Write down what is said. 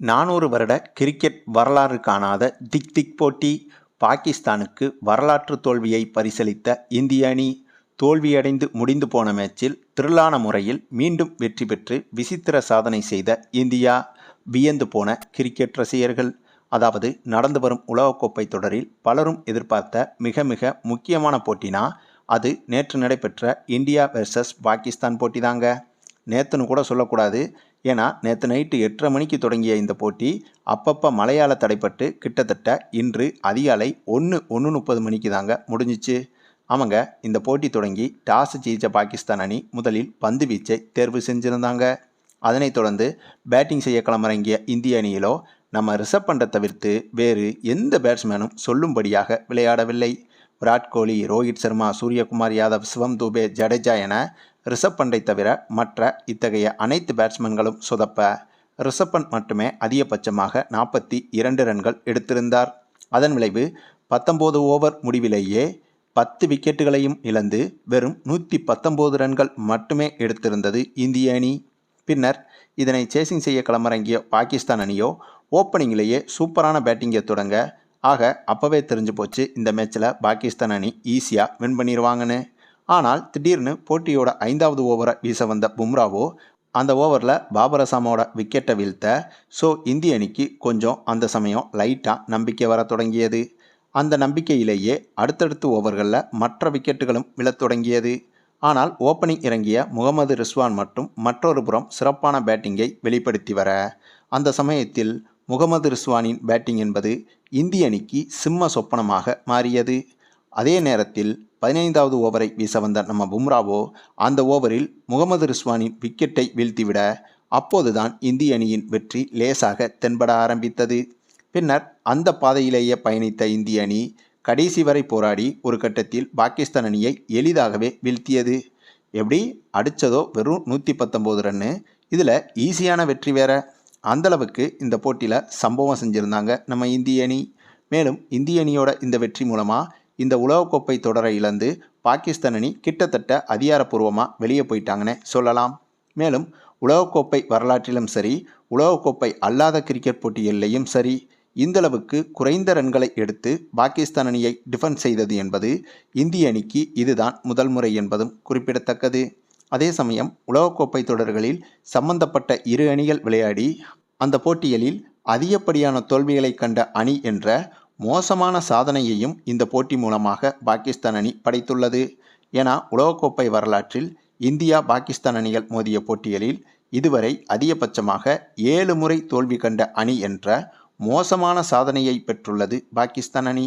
நானூறு வருட கிரிக்கெட் வரலாறு காணாத திக் திக் போட்டி பாகிஸ்தானுக்கு வரலாற்று தோல்வியை பரிசளித்த இந்திய அணி தோல்வியடைந்து முடிந்து போன மேட்சில் திரளான முறையில் மீண்டும் வெற்றி பெற்று விசித்திர சாதனை செய்த இந்தியா வியந்து போன கிரிக்கெட் ரசிகர்கள். அதாவது நடந்து வரும் உலகக்கோப்பை தொடரில் பலரும் எதிர்பார்த்த மிக மிக முக்கியமான போட்டினா அது நேற்று நடைபெற்ற இந்தியா வெர்சஸ் பாகிஸ்தான் போட்டி தாங்க நேற்றுன்னு கூட சொல்லக்கூடாது ஏன்னா நேற்று நைட்டு எட்டரை மணிக்கு தொடங்கிய இந்த போட்டி அப்பப்போ மழையால் தடைப்பட்டு கிட்டத்தட்ட இன்று அதிகாலை ஒன்று ஒன்று முப்பது மணிக்கு தாங்க முடிஞ்சிச்சு. ஆமாங்க இந்த போட்டி தொடங்கி டாஸ் ஜெயித்த பாகிஸ்தான் அணி முதலில் பந்து வீச்சை தேர்வு செஞ்சுருந்தாங்க. அதனைத் தொடர்ந்து பேட்டிங் செய்ய களமிறங்கிய இந்திய அணியிலோ நம்ம ரிசப் பண்ண தவிர்த்து வேறு எந்த பேட்ஸ்மேனும் சொல்லும்படியாக விளையாடவில்லை. விராட் கோலி ரோஹித் சர்மா சூரியகுமார் யாதவ் சிவம் தூபே ஜடேஜா என ரிஷப் பண்டை தவிர மற்ற இத்தகைய அனைத்து பேட்ஸ்மேன்களும் சொதப்ப ரிஷப் பண்ட் மட்டுமே அதிகபட்சமாக நாற்பத்தி இரண்டு ரன்கள் எடுத்திருந்தார். அதன் விளைவு பத்தொம்போது ஓவர் முடிவிலேயே பத்து விக்கெட்டுகளையும் இழந்து வெறும் நூற்றி பத்தொம்போது ரன்கள் மட்டுமே எடுத்திருந்தது இந்திய அணி. பின்னர் இதனை சேசிங் செய்ய களமிறங்கிய பாகிஸ்தான் அணியோ ஓப்பனிங்கிலேயே சூப்பரான பேட்டிங்கை தொடங்க ஆக அப்போவே தெரிஞ்சு போச்சு இந்த மேட்ச்சில் பாகிஸ்தான் அணி ஈஸியாக வின் பண்ணிடுவாங்கன்னு ஆனால் திடீர்னு போட்டியோட ஐந்தாவது ஓவரை வீச வந்த பும்ராவோ அந்த ஓவரில் பாபர் அசாமோட விக்கெட்டை வீழ்த்த ஸோ இந்திய அணிக்கு கொஞ்சம் அந்த சமயம் லைட்டாக நம்பிக்கை வர தொடங்கியது. அந்த நம்பிக்கையிலேயே அடுத்தடுத்த ஓவர்களில் மற்ற விக்கெட்டுகளும் விழத் தொடங்கியது. ஆனால் ஓப்பனிங் இறங்கிய முகமது ரிஸ்வான் மட்டும் மற்றொரு புறம் சிறப்பான பேட்டிங்கை வெளிப்படுத்தி வர அந்த சமயத்தில் முகமது ரிஸ்வானின் பேட்டிங் என்பது இந்திய அணிக்கு சிம்ம சொப்பனமாக மாறியது. அதே நேரத்தில் பதினைந்தாவது ஓவரை வீச வந்த நம்ம பும்ராவோ அந்த ஓவரில் முகமது ரிஸ்வானின் விக்கெட்டை வீழ்த்திவிட அப்போதுதான் இந்திய அணியின் வெற்றி லேசாக தென்பட ஆரம்பித்தது. பின்னர் அந்த பாதையிலேயே பயணித்த இந்திய அணி கடைசி வரை போராடி ஒரு கட்டத்தில் பாகிஸ்தான் அணியை எளிதாகவே வீழ்த்தியது. எப்படி? அடித்ததோ வெறும் நூற்றி பத்தொம்போது ரன்னு இதில் ஈஸியான வெற்றி வேற. அந்தளவுக்கு இந்த போட்டியில் சம்பவம் செஞ்சுருந்தாங்க நம்ம இந்திய அணி. மேலும் இந்திய அணியோட இந்த வெற்றி மூலமாக இந்த உலகக்கோப்பை தொடரை இழந்து பாகிஸ்தான் அணி கிட்டத்தட்ட அதிகாரப்பூர்வமாக வெளியே போயிட்டாங்கன்னு சொல்லலாம். மேலும் உலகக்கோப்பை வரலாற்றிலும் சரி உலகக்கோப்பை அல்லாத கிரிக்கெட் போட்டிகளிலையும் சரி இந்தளவுக்கு குறைந்த ரன்களை எடுத்து பாகிஸ்தான் அணியை டிஃபன் செய்தது என்பது இந்திய அணிக்கு இதுதான் முதல் முறை என்பதும் குறிப்பிடத்தக்கது. அதே சமயம் உலகக்கோப்பை தொடர்களில் சம்பந்தப்பட்ட இரு அணிகள் விளையாடி அந்த போட்டிகளில் அதிகப்படியான தோல்விகளை கண்ட அணி என்ற மோசமான சாதனையையும் இந்த போட்டி மூலமாக பாகிஸ்தான் அணி படைத்துள்ளது. என உலகக்கோப்பை வரலாற்றில் இந்தியா பாகிஸ்தான் அணிகள் மோதிய போட்டிகளில் இதுவரை அதிகபட்சமாக ஏழு முறை தோல்வி கண்ட அணி என்ற மோசமான சாதனையை பெற்றுள்ளது பாகிஸ்தான் அணி.